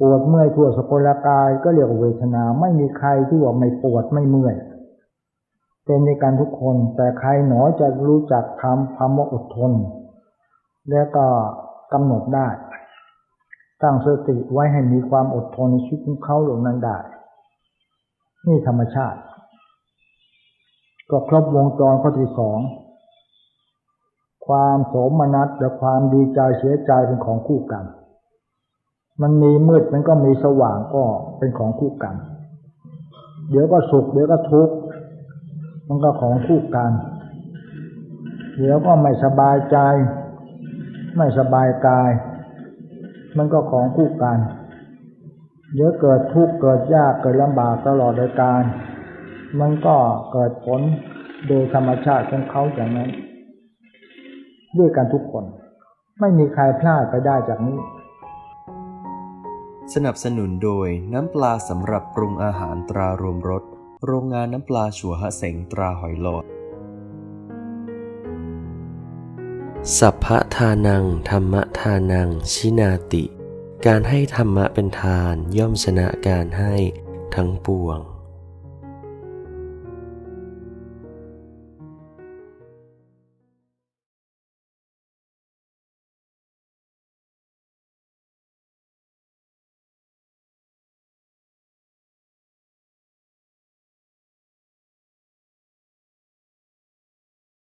ปวดเมื่อยทั่วสกลกายก็เรียกว่าเวทนา ไม่มีใครที่ว่าไม่ปวดไม่เมื่อยเป็นในการทุกคนแต่ใครหนอจะรู้จักคำคำว่าอดทน แล้วก็กำหนดได้ ตั้งสติไว้ให้มีความอดทนในชีวิตของเขาลงนั้นได้ นี่ธรรมชาติ ก็ครบวงจรข้อที่สองความโสมนัสและความดีใจเสียใจเป็นของคู่กัน มันมีมืดมันก็มีสว่างก็เป็นของคู่กัน เดี๋ยวก็สุข เดี๋ยวก็ทุกข์มันก็ของคู่กัน เดี๋ยวก็ไม่สบายใจ ไม่สบายกาย มันก็ของคู่กัน เดี๋ยวเกิดทุกข์เกิดยากเกิดลำบากตลอดรายการ มันก็เกิดผลโดยธรรมชาติของเขาอย่างนั้น ด้วยกันทุกคน ไม่มีใครพลาดไปได้จากนี้ สนับสนุนโดยน้ำปลาสำหรับปรุงอาหารตรารวมรส โรงงานน้ำปลาชัวฮะเสงตราหอยหลดสัพพะทานัง ธรรมทานัง ชินาติ การให้ธรรมะเป็นทานย่อมชนะการให้ทั้งปวง